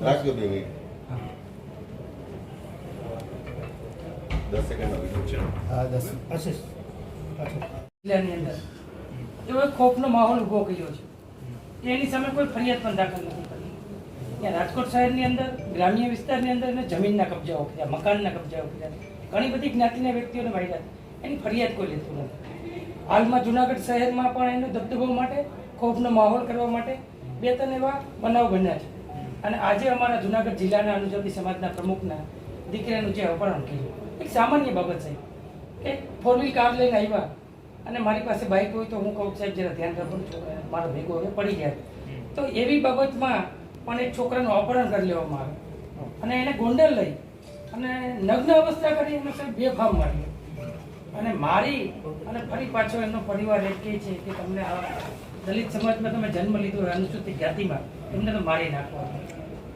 રાખજો બે માહોલ ઊભો કર્યો છે એની સામે કોઈ ફરિયાદ પણ દાખલ નથી કરી રાજકોટ શહેરની અંદર ગ્રામ્ય વિસ્તારની અંદર એને જમીનના કબજાઓ કર્યા મકાનના કબજાઓ કર્યા ઘણી બધી જ્ઞાતિના વ્યક્તિઓને માર્યા એની ફરિયાદ કોઈ લેતું નથી હાલમાં જુનાગઢ શહેરમાં પણ એનો દબદબો માટે, ખોફનો માહોલ કરવા માટે બે ત્રણ એવા બનાવ બન્યા છે. અને આજે અમારા જુનાગઢ જિલ્લાના અનુજાતિ સમાજના પ્રમુખના દીકરાનું જે અપહરણ કર્યું. એક સામાન્ય બાબત છે કે ફોર વ્હીલ કાર લઈને આવ્યા અને મારી પાસે બાઇક હોય તો હું કહું સાહેબ, જરા ધ્યાન રાખો મારો ભેગો હવે પડી જાય. તો એવી બાબતમાં પણ એક છોકરાનું અપહરણ કરી લેવામાં આવે અને એને ગોંડલ લઈ અને નગ્ન અવસ્થા કરી એને સાહેબ, બેફામ મારી અને મારી અને ફરી પાછો એમનો પરિવાર એક કહે છે કે તમને આ દલિત સમાજમાં તમે જન્મ લીધો અનુસૂચિત જાતિમાં? એમને તો મારી નાખવા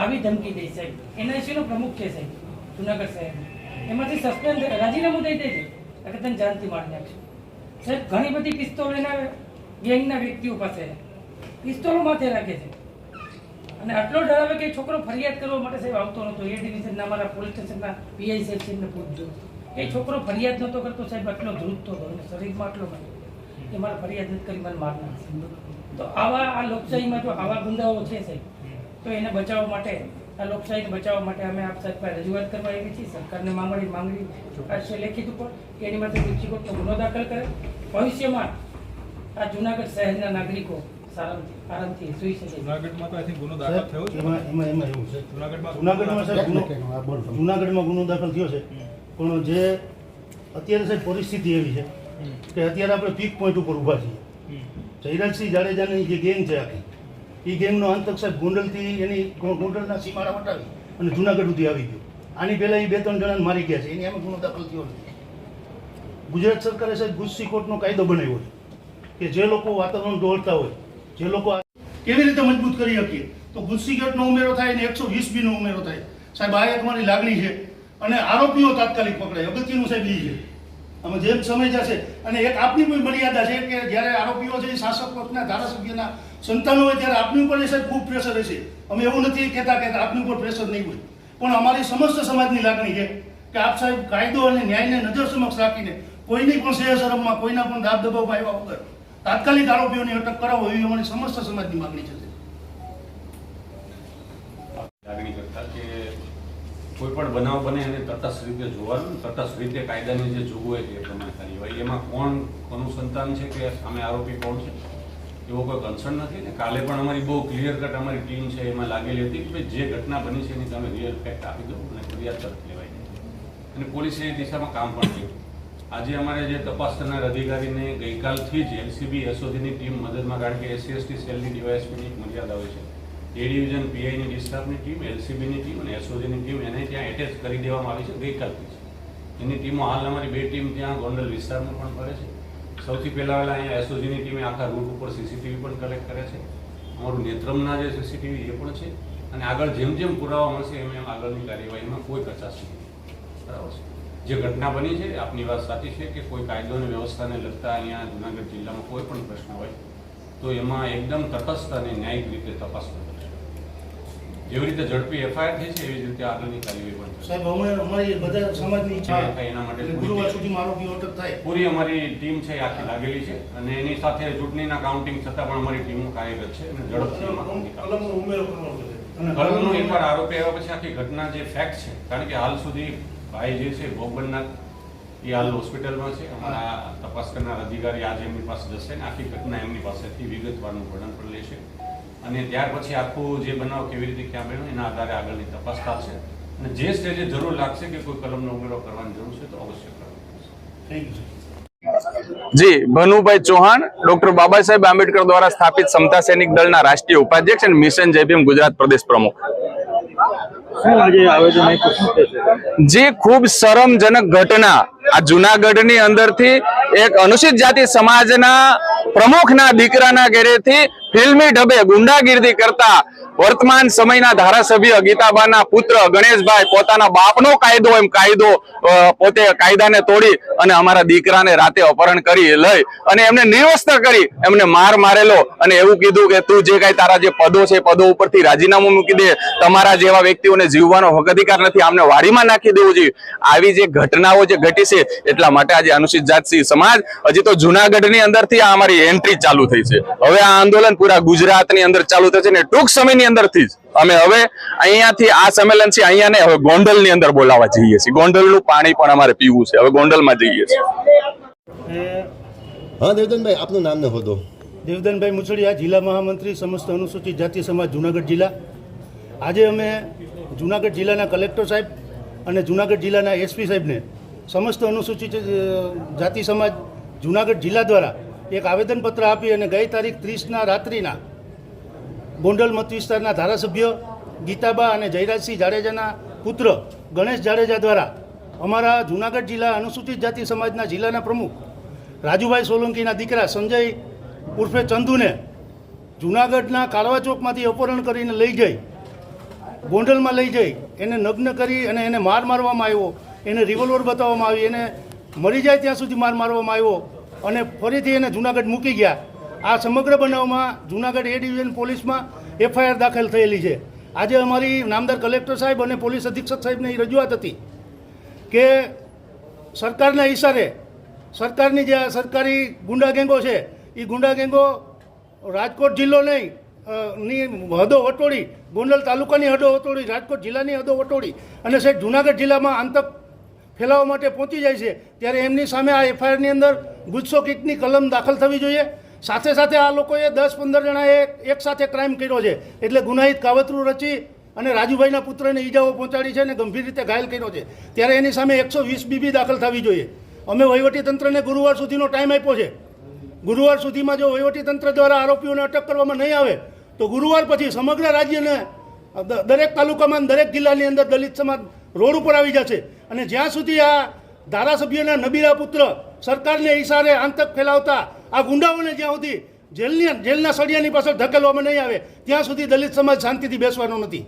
આવી ધમકી દઈ સાહેબ. એનઆઈસીનો પ્રમુખ છે સાહેબ, જુનાગઢ શહેર. એમાંથી સસ્પેન્ડ રાજીનામું દઈ દેજે. એટલે તને જાનથી મારી નાખશો. સાહેબ, ઘણી બધી પિસ્તોલ એના ગેંગના વ્યક્તિઓ પાસે પિસ્તોલો માથે રાખે છે. અને આટલો ડરાવે કે છોકરો ફરિયાદ કરવા માટે સાહેબ આવતો નહોતો. એ ડિવિઝનના અમારા પોલીસ સ્ટેશનના પીઆઈ સાહેબ છે એમને પૂછજો. એ છોકરો ફરિયાદ નહોતો કરતો સાહેબ આટલો ધ્રુજતો હતો અને શરીરમાં આટલો હતો એ મારે ફરિયાદ નથી કરી મને માર તો આવા આ લોકશાહીમાં જો આવા ગુંડાઓ છે સાહેબ તો એને બચાવવા માટે આ લોકશાહીને બચાવવા માટે અમે આપ સાહેબ પાસે રજૂઆત કરવા આવી છીએ. સરકારને માંગણી માંગણી ચુકાશે લેખિત ઉપર કે એની માટે ઊંચી કોર્ટનો ગુનો દાખલ કરે. ભવિષ્યમાં આ જુનાગઢ શહેરના નાગરિકો આરામથી સુઈ શકે જુનાગઢમાં તો આથી ગુનો દાખલ થયો છે? એમાં એમાં એમાં એવું છે. જુનાગઢમાં જુનાગઢમાં સાહેબ ગુનો જુનાગઢમાં ગુનો દાખલ થયો છે? પણ જે અત્યારે સાહેબ પરિસ્થિતિ એવી છે કે અત્યારે આપણે પીક પોઈન્ટ ઉપર ઊભા છીએ. જયરાજસિંહ જાડેજાની જે ગેંગ છે આખી, એ ગેંગનો આંતક સાહેબ ગોંડલથી એની ગોંડલના સીમાડા વટાવી અને જુનાગઢ સુધી આવી ગયો. આની પહેલાં એ બે ત્રણ જણાને મારી ગયા છે. એની એમાં ગુનો દાખલ થયો નથી. ગુજરાત સરકારે સાહેબ ગુસ્સી કોર્ટનો કાયદો બનાવ્યો છે કે જે લોકો વાતાવરણ દોડતા હોય, જે લોકો કેવી રીતે મજબૂત કરી શકીએ? તો ગુસ્સી કોર્ટનો ઉમેરો થાય અને એકસો વીસ બીનો ઉમેરો થાય. સાહેબ આ એક મારી લાગણી છે અને આરોપીઓ તાત્કાલિક પકડાય. અગત્યનું સાહેબ એ છે. આમાં જેમ સમય જશે અને એક આપની પણ મર્યાદા છે કે જ્યારે આરોપીઓ છે શાસક પક્ષના ધારાસભ્યના સંતાનો હોય ત્યારે આપની ઉપર સાહેબ ખૂબ પ્રેશર હશે. અમે એવું નથી કહેતા કે આપની ઉપર પ્રેશર નહીં હોય. પણ અમારી સમસ્ત સમાજની લાગણી છે કે આપ સાહેબ કાયદો અને ન્યાયને નજર સમક્ષ રાખીને કોઈની પણ સહેશરમમાં કોઈના પણ દાબ દબાવમાં આવ્યા વગર તાત્કાલિક આરોપીઓની અટક કરાવો એવી અમારી સમસ્ત સમાજની માગણી છે. લાગણી કરતા કોઈ પણ બનાવ બને એને તટસ્થ રીતે જોવાનું, તટસ્થ રીતે કાયદાની જે જોગવાઈ છે એ પ્રમાણે કાર્યવાહી એમાં કોણ, કોનું સંતાન છે કે સામે આરોપી કોણ છે? એવો કોઈ કન્સર્ન નથી ને? કાલે પણ અમારી બહુ ક્લિયર કટ અમારી ટીમ છે, એમાં લાગેલી હતી કે જે ઘટના બની છે એની તમે રિયલ ફેક્ટ આપી દો અને ફરિયાદ તરફ લેવાય. અને પોલીસે એ દિશામાં કામ પણ કર્યું. આજે અમારે જે તપાસ કરનાર અધિકારીને ગઈકાલથી જ એલસીબી એસઓજીની ટીમ મદદમાં, કારણ કે એસસી એસટી સેલની ડીવાયએસપીની એક મર્યાદા હોય છે. એ ડિવિઝન પીઆઈની ડિસ્ટાફની ટીમ એલસીબીની ટીમ અને એસઓજીની ટીમ એને ત્યાં એટેચ કરી દેવામાં આવી છે ગઈકાલથી છે એની ટીમો હાલ અમારી બે ટીમ ત્યાં ગોંડલ વિસ્તારમાં પણ ફરે છે. સૌથી પહેલા વહેલા અહીંયા એસઓજીની ટીમે આખા રૂટ ઉપર સીસીટીવી પણ કલેક્ટ કરે છે. અમારું નેત્રમના જે સીસીટીવી એ પણ છે. અને આગળ જેમ જેમ પુરાવા મળશે એમ એમ આગળની કાર્યવાહીમાં કોઈ કચાશ નહીં. બરાબર છે. જે ઘટના બની છે, આપની વાત સાચી છે કે કોઈ કાયદો અને વ્યવસ્થાને લગતા અહીંયા જુનાગઢ જિલ્લામાં કોઈ પણ પ્રશ્ન હોય, તો એમાં એકદમ તટસ્થ અને ન્યાયિક રીતે તપાસ કરશે જેવી રીતે ઝડપી એફઆઈઆર થઈ છે એવી જ રીતે આગળની કાર્યવાહી પણ સાહેબ અમે અમારી બધા સમાજની ઈચ્છા થાય એના માટે ગુરુવાર સુધી આરોપીઓ અટક થાય. પૂરી અમારી ટીમ છે આખી લાગેલી છે. અને એની સાથે ચૂંટણીના કાઉન્ટિંગ છતાં પણ અમારી ટીમો કાર્યરત છે અને ઝડપથી કલમનો ઉમેરો કરવાનો છે કલમનો એકવાર આરોપી આવ્યા પછી આખી ઘટના જે ફેક્ટ છે કારણ કે હાલ સુધી ભાઈ જે છે ભોગ એ હાલ હોસ્પિટલમાં છે. અમારા તપાસ કરનાર અધિકારી આજે એમની પાસે જશે ને આખી ઘટના એમની પાસેથી વિગતવારનું વર્ણન પણ લેશે. અને ત્યાર પછી આખું જે બનાવ કેવી રીતે ક્યાં બન્યો એના આધારે આગળની તપાસ થશે અને જે સ્ટેજે જરૂર લાગશે કે કોઈ કલમનો ઉમેરો કરવાની જરૂર છે તો અવશ્ય કરવાનું thank you ji Bhanubhai Chauhan doctor Baba Saheb Ambedkar દ્વારા સ્થાપિત સમતા સૈનિક દળના રાષ્ટ્રીય ઉપાધ્યક્ષ અને મિશન જયભીમ ગુજરાત પ્રદેશ પ્રમુખ. જે ખૂબ શરમજનક ઘટના આ જુનાગઢની અંદરથી એક અનુસૂચિત જાતિ સમાજના પ્રમુખના દીકરાના ઘેરેથી ફિલ્મી ઢબે ગુંડાગીરી કરતા વર્તમાન સમયના ધારાસભ્ય ગીતાબાના પુત્ર ગણેશભાઈ પોતાના બાપનો કાયદો એમ કાયદો પોતે કાયદાને તોડી અને અમારા દીકરાને રાતે અપહરણ કરી લઈ અને એમને નિર્વસ્ત્ર કરી, એમને માર મારેલો અને એવું કીધું કે તું જે કઈ તારા જે પદો છે પદો ઉપરથી રાજીનામું મૂકી દે, તમારા જેવા વ્યક્તિઓને જીવવાનો હક અધિકાર નથી, આમને વાડીમાં નાખી દેવું જોઈએ. આવી જે ઘટનાઓ જે ઘટી છે એટલા માટે આજે અનુસૂચિત જાતિ સમાજ, હજી તો જુનાગઢની અંદરથી આ અમારી એન્ટ્રી ચાલુ થઈ છે. હવે આ આંદોલન પૂરા ગુજરાતની અંદર ચાલુ થશે ને ટૂંક સમયની અંદરથી જ. અમે હવે અહીંયાથી આ સંમેલન છે અહીંયા ને હવે ગોંડલની અંદર બોલાવવા જઈએ છીએ. ગોંડલનું પાણી પણ અમારે પીવું છે. હવે ગોંડલમાં જઈએ છીએ. હા દેવદનભાઈ આપનું નામ ને હોદો દેવદનભાઈ મુછડિયા જિલ્લા મહામંત્રી સમસ્ત અનુસૂચિત જાતિ સમાજ જુનાગઢ જિલ્લા. આજે અમે જુનાગઢ જિલ્લાના કલેક્ટર સાહેબ અને જુનાગઢ જિલ્લાના એસપી સાહેબને સમસ્ત અનુસૂચિત જાતિ સમાજ જુનાગઢ જિલ્લા દ્વારા એક આવેદનપત્ર આપી અને ગઈ તારીખ ત્રીસના રાત્રિના ગોંડલ મત વિસ્તારના ધારાસભ્ય ગીતાબા અને જયરાજસિંહ જાડેજાના પુત્ર ગણેશ જાડેજા દ્વારા અમારા જુનાગઢ જિલ્લા અનુસૂચિત જાતિ સમાજના જિલ્લાના પ્રમુખ રાજુભાઈ સોલંકીના દીકરા સંજય ઉર્ફે ચંદુને જુનાગઢના કાળવા ચોકમાંથી અપહરણ કરીને લઈ જઈ, ગોંડલમાં લઈ જઈ, એને નગ્ન કરી અને એને માર મારવામાં આવ્યો. એને રિવોલ્વર બતાવવામાં આવી. એને મરી જાય ત્યાં સુધી માર મારવામાં આવ્યો અને ફરીથી એને જુનાગઢ મૂકી ગયા. આ સમગ્ર બનાવમાં જુનાગઢ એ ડિવિઝન પોલીસમાં એફઆઈઆર દાખલ થયેલી છે. આજે અમારી નામદાર કલેક્ટર સાહેબ અને પોલીસ અધિક્ષક સાહેબની રજૂઆત હતી કે સરકારના ઇશારે સરકારની જે સરકારી ગુંડા ગેંગો છે એ ગુંડા ગેંગો રાજકોટ જિલ્લો નહીં ની હદો વટોળી ગોંડલ તાલુકાની હદો વટોળી રાજકોટ જિલ્લાની હદો વટોળી અને સાહેબ જુનાગઢ જિલ્લામાં આંતક ફેલાવવા માટે પહોંચી જાય છે, ત્યારે એમની સામે આ એફઆઈઆરની અંદર ગુસ્સો કિટની કલમ દાખલ થવી જોઈએ. સાથે સાથે આ લોકોએ દસ પંદર જણાએ એક સાથે ક્રાઇમ કર્યો છે. એટલે ગુનાહિત કાવતરું રચી અને રાજુભાઈના પુત્રને ઈજાઓ પહોંચાડી છે અને ગંભીર રીતે ઘાયલ કર્યો છે. ત્યારે એની સામે એકસો વીસ બીબી દાખલ થવી જોઈએ. અમે વહીવટીતંત્રને ગુરુવાર સુધીનો ટાઈમ આપ્યો છે. ગુરુવાર સુધીમાં જો વહીવટીતંત્ર દ્વારા આરોપીઓને અટક કરવામાં નહીં આવે, તો ગુરુવાર પછી સમગ્ર રાજ્યને દરેક તાલુકામાં દરેક જિલ્લાની અંદર દલિત સમાજ રોડ ઉપર આવી જશે. અને જ્યાં સુધી આ ધારાસભ્યના નબીરા પુત્ર સરકારને ઇશારે આંતક ફેલાવતા આ ગુંડાઓને જ્યાં સુધી જેલની જેલના સળિયાની પાછળ ધકેલવામાં નહીં આવે, ત્યાં સુધી દલિત સમાજ શાંતિથી બેસવાનો નથી.